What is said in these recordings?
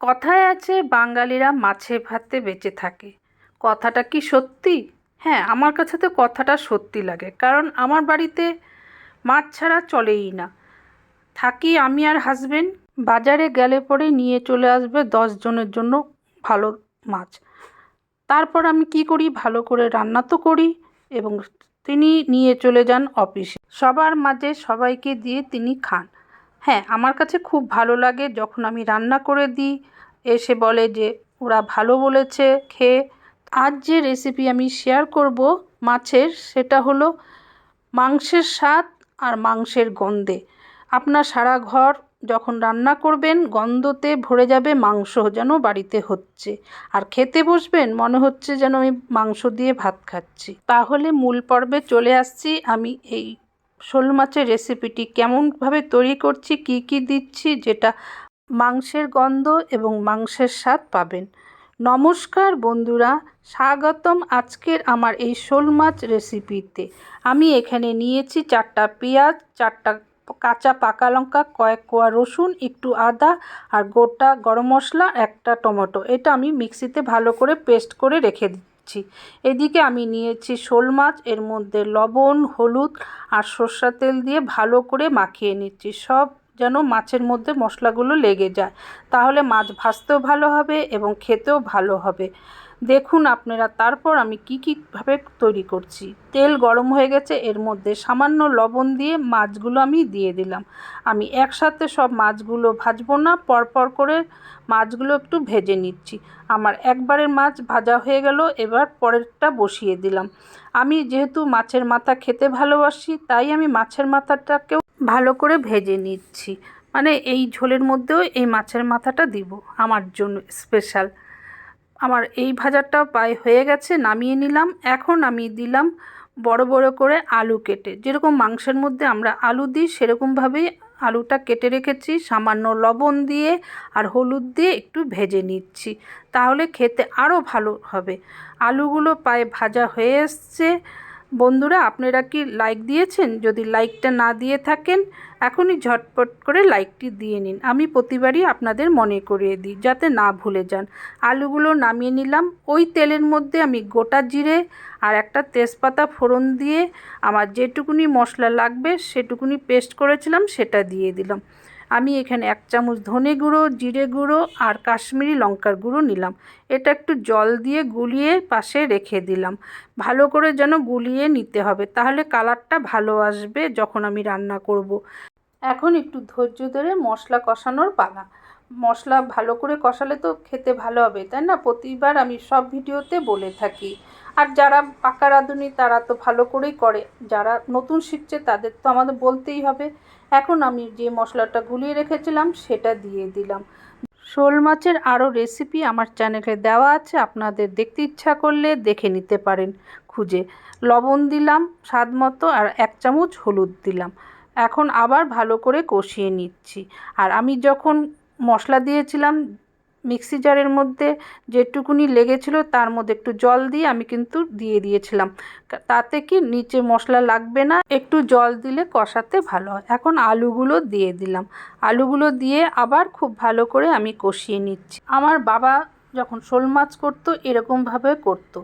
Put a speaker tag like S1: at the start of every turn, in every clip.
S1: কথায় আছে, বাঙালিরা মাছে ভাতে বেঁচে থাকে। কথাটা কি সত্যি? হ্যাঁ আমার কাছে তো কথাটা সত্যি লাগে, কারণ আমার বাড়িতে মাছ ছাড়া চলেই না। থাকি আমি আর হাজবেন্ড বাজারে গেলে পরে নিয়ে চলে আসবে দশ জনের জন্য ভালো মাছ। তারপর আমি কি করি? ভালো করে রান্না তো করি এবং তিনি নিয়ে চলে যান অফিসে সবার মাঝে সবাইকে দিয়ে তিনি খান। হ্যাঁ আমার কাছে খুব ভালো লাগে যখন আমি রান্না করে দিই, এসে বলে যে ওরা ভালো বলেছে, খেয়ে। আজ যে রেসিপি আমি শেয়ার করব মাছের, সেটা হলো মাংসের স্বাদ আর মাংসের গন্ধে। আপনার সারা ঘর যখন রান্না করবেন, গন্ধতে ভরে যাবে মাংস যেন বাড়িতে হচ্ছে। আর খেতে বসবেন, মনে হচ্ছে যেন আমি মাংস দিয়ে ভাত খাচ্ছি। তাহলে মূল পর্বে চলে আসছি, আমি এই শোল মাছের রেসিপিটি কেমনভাবে তৈরি করছি, কি কি দিচ্ছি, যেটা মাংসের গন্ধ এবং মাংসের স্বাদ পাবেন। নমস্কার বন্ধুরা, স্বাগতম আজকের আমার এই শোল মাছ রেসিপিতে আমি এখানে নিয়েছি চারটা পেঁয়াজ, চারটা কাঁচা পাকা লঙ্কা, কয়েক কোয়া রসুন, একটু আদা আর গোটা গরম মশলা, একটা টমেটো। এটা আমি মিক্সিতে ভালো করে পেস্ট করে রেখে দিচ্ছি। এদিকে আমি নিয়েছি শোল মাছ, এর মধ্যে লবণ, হলুদ আর সর্ষা তেল দিয়ে ভালো করে মাখিয়ে নিচ্ছি। সব যেন মাছের মধ্যে মশলাগুলো লেগে যায়। তাহলে মাছ ভাজতেও ভালো হবে এবং খেতেও ভালো হবে। দেখুন আপনারা, তারপর আমি কি কীভাবে তৈরি করছি। তেল গরম হয়ে গেছে, এর মধ্যে সামান্য লবণ দিয়ে মাছগুলো আমি দিয়ে দিলাম। আমি একসাথে সব মাছগুলো ভাজবো না, পরপর করে মাছগুলো একটু ভেজে নিচ্ছি। আমার একবারের মাছ ভাজা হয়ে গেল, এবার পরেরটা বসিয়ে দিলাম। আমি যেহেতু মাছের মাথা খেতে ভালোবাসি, তাই আমি মাছের মাথাটাকেও ভালো করে ভেজে নিচ্ছি। মানে এই ঝোলের মধ্যেও এই মাছের মাথাটা দিব, আমার জন্য স্পেশাল আমার এই ভাজাটা প্রায় হয়ে গেছে, নামিয়ে নিলাম। এখন আমি দিলাম বড় বড় করে আলু কেটে। যেরকম মাংসের মধ্যে আমরা আলু দিই, সেরকমভাবেই আলুটা কেটে রেখেছি। সামান্য লবণ দিয়ে আর হলুদ দিয়ে একটু ভেজে নিচ্ছি, তাহলে খেতে আরও ভালো হবে। আলুগুলো পায়ে ভাজা হয়ে এসছে। বন্ধুরা, আপনারা কি লাইক দিয়েছেন? যদি লাইকটা না দিয়ে থাকেন, এখনই ঝটপট করে লাইকটি দিয়ে নিন। আমি প্রতিবারই আপনাদের মনে করিয়ে দিই, যাতে না ভুলে যান। আলুগুলো নামিয়ে নিলাম। ওই তেলের মধ্যে আমি গোটা জিরে আর একটা তেজপাতা ফোড়ন দিয়ে আমার যেটুকুনি মশলা লাগবে, সেটুকুনি পেস্ট করেছিলাম, সেটা দিয়ে দিলাম। আমি এখানে এক চামচ ধনে গুঁড়ো, জিরে গুঁড়ো আর কাশ্মীরি লঙ্কার গুঁড়ো নিলাম। এটা একটু জল দিয়ে গুলিয়ে পাশে রেখে দিলাম। ভালো করে যেন গুলিয়ে নিতে হবে, তাহলে কালারটা ভালো আসবে যখন আমি রান্না করব। এখন একটু ধৈর্য ধরে মশলা কষানোর পালা। মশলা ভালো করে কষালে তো খেতে ভালো হবে, তাই না? প্রতিবার আমি সব ভিডিওতে বলে থাকি। আর যারা পাকা রাঁধুনি, তারা তো ভালো করেই করে। যারা নতুন শিখছে, তাদের তো আমাদের বলতেই হবে। এখন আমি যে মশলাটা গুলিয়ে রেখেছিলাম, সেটা দিয়ে দিলাম। শোল মাছের আরও রেসিপি আমার চ্যানেলে দেওয়া আছে। আপনাদের দেখতে ইচ্ছা করলে দেখে নিতে পারেন। খুঁজে লবণ দিলাম স্বাদ মতো আর এক চামচ হলুদ দিলাম। এখন আবার ভালো করে কষিয়ে নিচ্ছি। আর আমি যখন মশলা দিয়েছিলাম মিক্সি জারের মধ্যে যেটুকুনি লেগেছিলো তার মধ্যে একটু জল দিয়ে আমি কিন্তু দিয়ে দিয়েছিলাম। তাতে কি নিচে মশলা লাগবে না, একটু জল দিলে কষাতে ভালো হয়। এখন আলুগুলো দিয়ে দিলাম। আলুগুলো দিয়ে আবার খুব ভালো করে আমি কষিয়ে নিচ্ছি। আমার বাবা যখন শোল মাছ করতো, এরকমভাবে করতো।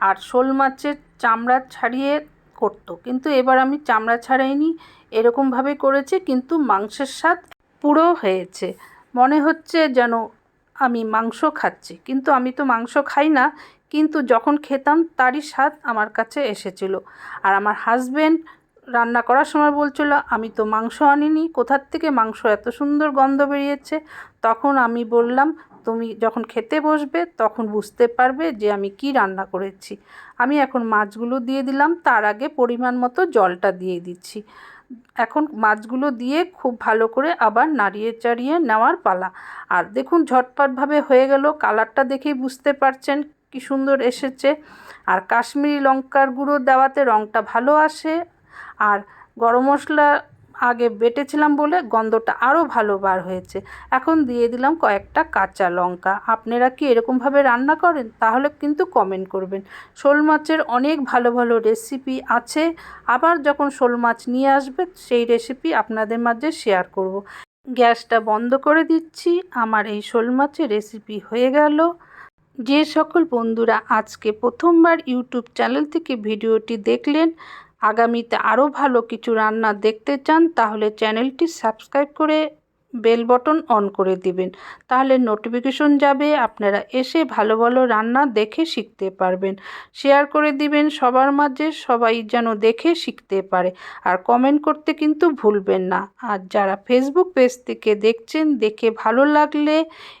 S1: আর শোল মাছের চামড়া ছাড়িয়ে করতো। কিন্তু এবার আমি চামড়া ছাড়াইনি, এরকমভাবে করেছি, কিন্তু মাংসের স্বাদ পুরো হয়েছে। মনে হচ্ছে যেন আমি মাংস খাচ্ছি। কিন্তু আমি তো মাংস খাই না। কিন্তু যখন খেতাম তারই স্বাদ আমার কাছে এসেছিল। আর আমার হাজব্যান্ড রান্না করার সময় বলছিল, আমি তো মাংস আনিনি। কোথার থেকে মাংস? এত সুন্দর গন্ধ বেরিয়েছে। তখন আমি বললাম, তুমি যখন খেতে বসবে, তখন বুঝতে পারবে যে আমি কি রান্না করেছি। আমি এখন মাছগুলো দিয়ে দিলাম। তার আগে পরিমাণ মতো জলটা দিয়ে দিচ্ছি। এখন মাছগুলো দিয়ে খুব ভালো করে আবার নাড়িয়ে চাড়িয়ে নেওয়ার পালা। আর দেখুন ঝটপটভাবে হয়ে গেল, কালারটা দেখেই বুঝতে পারছেন কি সুন্দর এসেছে। আর কাশ্মীরি লঙ্কার গুঁড়ো দেওয়াতে রঙটা ভালো আসে। আর গরম মশলা আগে বেটেছিলাম বলে গন্ধটা আরও ভালো বার হয়েছে। এখন দিয়ে দিলাম কয়েকটা কাঁচা লঙ্কা। আপনারা কি এরকমভাবে রান্না করেন? তাহলে কিন্তু কমেন্ট করবেন। শোল মাছের অনেক ভালো ভালো রেসিপি আছে। আবার যখন শোল মাছ নিয়ে আসবে, সেই রেসিপি আপনাদের মাঝে শেয়ার করব। গ্যাসটা বন্ধ করে দিচ্ছি। আমার এই শোল মাছের রেসিপি হয়ে গেল। যে সকল বন্ধুরা আজকে প্রথমবার ইউটিউব চ্যানেল থেকে ভিডিওটি দেখলেন আগামীতে আরও ভালো কিছু রান্না দেখতে চান, তাহলে চ্যানেলটি সাবস্ক্রাইব করে বেল বটন অন করে দিবেন। তাহলে নোটিফিকেশন যাবে, আপনারা এসে ভালো ভালো রান্না দেখে শিখতে পারবেন। শেয়ার করে দিবেন সবার মাঝে, সবাই যেন দেখে শিখতে পারে। আর কমেন্ট করতে কিন্তু ভুলবেন না। আর যারা ফেসবুক পেজ থেকে দেখছেন, দেখে ভালো লাগলে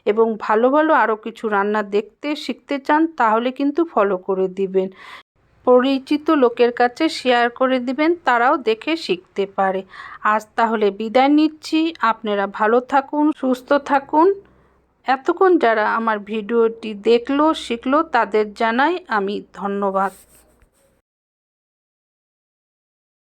S1: এবং ভালো ভালো আরও কিছু রান্না দেখতে শিখতে চান, তাহলে কিন্তু ফলো করে দিবেন। পরিচিত লোকের কাছে শেয়ার করে দিবেন, তারাও দেখে শিখতে পারে। আজ তাহলে বিদায় নিচ্ছি। আপনারা ভালো থাকুন, সুস্থ থাকুন। এতক্ষণ যারা আমার ভিডিওটি দেখল, শিখলো, তাদের জানাই আমি ধন্যবাদ।